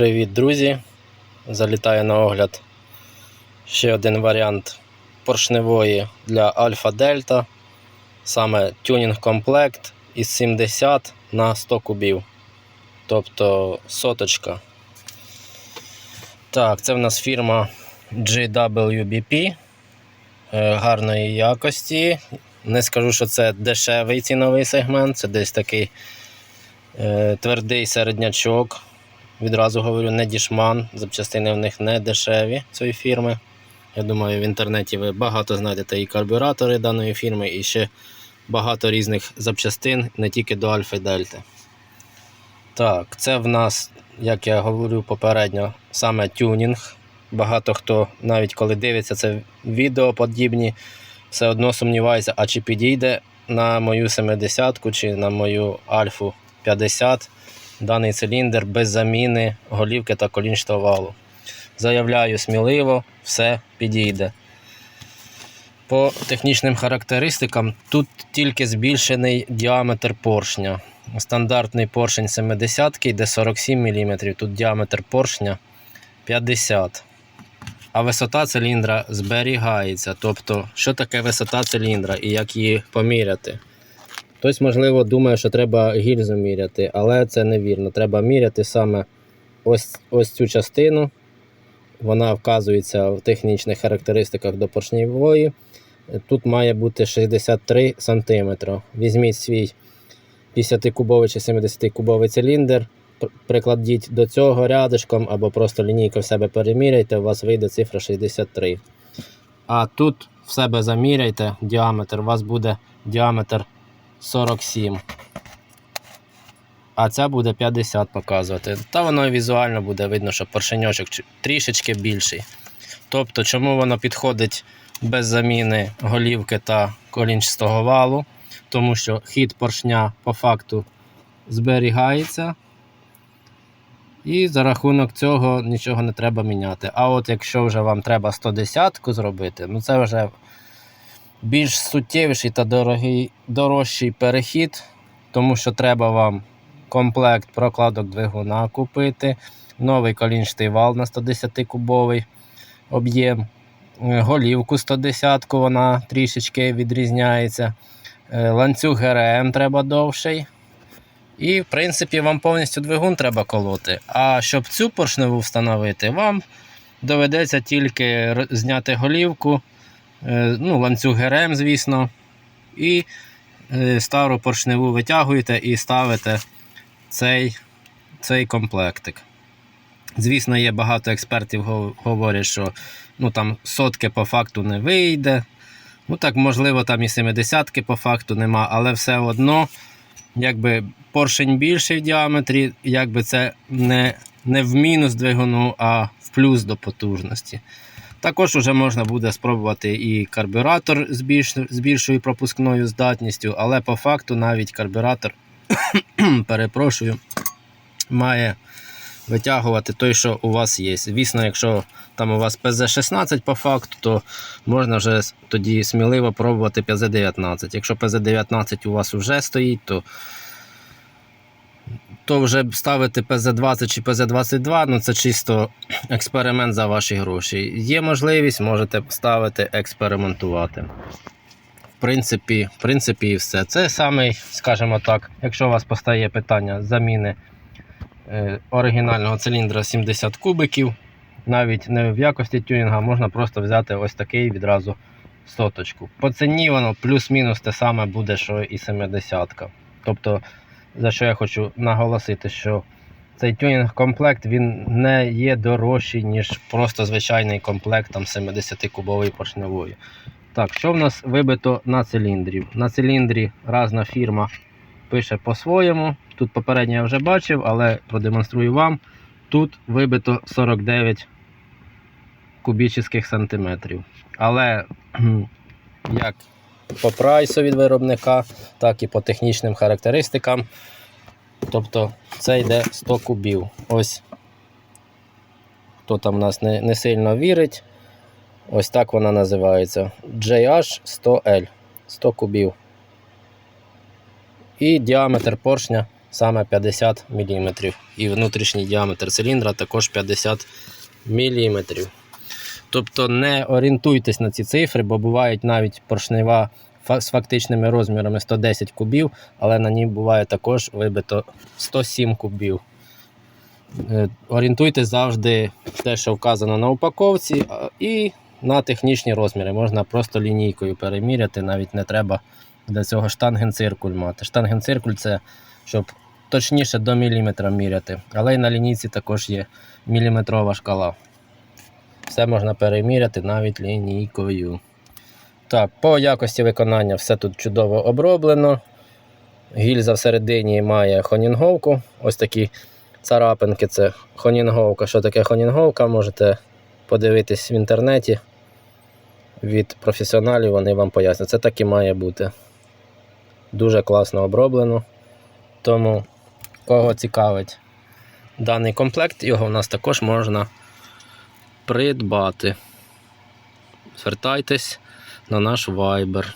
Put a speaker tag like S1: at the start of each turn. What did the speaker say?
S1: Привіт, друзі! Залітаю на огляд ще один варіант поршневої для Альфа Дельта. Саме тюнінг комплект із 70 на 100 кубів. Тобто соточка. Так, це в нас фірма GWBP е, гарної якості. Не скажу, що це дешевий ціновий сегмент, це десь такий е, твердий середнячок. Відразу говорю, не дішман, запчастини в них не дешеві цієї фірми. Я думаю, в інтернеті ви багато знайдете і карбюратори даної фірми, і ще багато різних запчастин, не тільки до Альфа і Дельти. Так, це в нас, як я говорю попередньо, саме тюнінг. Багато хто, навіть коли дивиться це відео подібні, все одно сумнівається, а чи підійде на мою 70-ку чи на мою Альфу 50 даний циліндр без заміни голівки та колінчатого валу. Заявляю сміливо, все підійде. По технічним характеристикам тут тільки збільшений діаметр поршня. Стандартний поршень 70 йде 47 мм, тут діаметр поршня 50 а висота циліндра зберігається. Тобто, що таке висота циліндра і як її поміряти? Хтось, можливо, думає, що треба гільзу міряти, але це невірно. Треба міряти саме ось, ось цю частину. Вона вказується в технічних характеристиках до поршневої. Тут має бути 63 см. Візьміть свій 50-кубовий чи 70-кубовий циліндр, прикладіть до цього рядишком або просто лінійку в себе переміряйте, у вас вийде цифра 63. А тут в себе заміряйте діаметр, у вас буде діаметр 47. А ця буде 50 показувати. Та воно і візуально буде видно, що поршеньочок трішечки більший. Тобто, чому воно підходить без заміни голівки та колінчастого валу? Тому що хід поршня по факту зберігається. І за рахунок цього нічого не треба міняти. А от якщо вже вам треба 110 зробити, ну це вже більш суттєвіший та дорогий, дорожчий перехід, тому що треба вам комплект прокладок двигуна купити, новий колінчатий вал на 110-кубовий об'єм, е, голівку 110 вона трішечки відрізняється. е, Ланцюг ГРМ треба довший. І, в принципі, вам повністю двигун треба колоти. А щоб цю поршневу встановити, вам доведеться тільки зняти голівку, ну, ланцюг ГРМ, звісно, і е, стару поршневу витягуєте і ставите цей, цей комплектик. Звісно, є багато експертів говорять, що ну, там сотки по факту не вийде. Ну так, можливо, там і 70-ки по факту нема, але все одно, якби поршень більший в діаметрі, якби це не, не в мінус двигуну, а в плюс до потужності. Також вже можна буде спробувати і карбюратор з, більш, з більшою пропускною здатністю, але по факту навіть карбюратор, перепрошую, має витягувати той, що у вас є. Звісно, якщо там у вас ПЗ-16 по факту, то можна вже тоді сміливо пробувати ПЗ-19. Якщо ПЗ-19 у вас вже стоїть, то то вже ставити ПЗ-20 чи ПЗ-22, ну це чисто експеримент за ваші гроші. Є можливість, можете ставити, експериментувати. В принципі, в принципі, і все. Це саме, скажімо так, якщо у вас постає питання заміни е, оригінального циліндра 70 кубиків, навіть не в якості тюнінга, можна просто взяти ось такий відразу соточку. По ціні воно плюс-мінус те саме буде, що і 70. Тобто, за що я хочу наголосити, що цей тюнінг-комплект він не є дорожчий, ніж просто звичайний комплект там 70-кубової поршневої. Так, що в нас вибито на циліндрі? На циліндрі разна фірма пише по-своєму. Тут попередньо я вже бачив, але продемонструю вам. Тут вибито 49 кубічних сантиметрів. Але як по прайсу від виробника, так і по технічним характеристикам. Тобто це йде 100 кубів. Ось хто там в нас не, не сильно вірить. Ось так вона називається. JH 100L 100 кубів. І діаметр поршня саме 50 мм. І внутрішній діаметр циліндра також 50 мм. Тобто не орієнтуйтесь на ці цифри, бо бувають навіть поршнева з фактичними розмірами 110 кубів, але на ній буває також вибито 107 кубів. Е, Орієнтуйтесь завжди те, що вказано на упаковці, і на технічні розміри. Можна просто лінійкою переміряти, навіть не треба для цього штангенциркуль мати. Штангенциркуль це щоб точніше до міліметра міряти. Але й на лінійці також є міліметрова шкала. Все можна переміряти навіть лінійкою. Так, по якості виконання все тут чудово оброблено. Гільза всередині має хонінговку. Ось такі царапинки це хонінговка. Що таке хонінговка? Можете подивитись в інтернеті. Від професіоналів вони вам пояснять. Це так і має бути. Дуже класно оброблено. Тому, кого цікавить даний комплект, його в нас також можна придбати. Звертайтесь на наш Viber.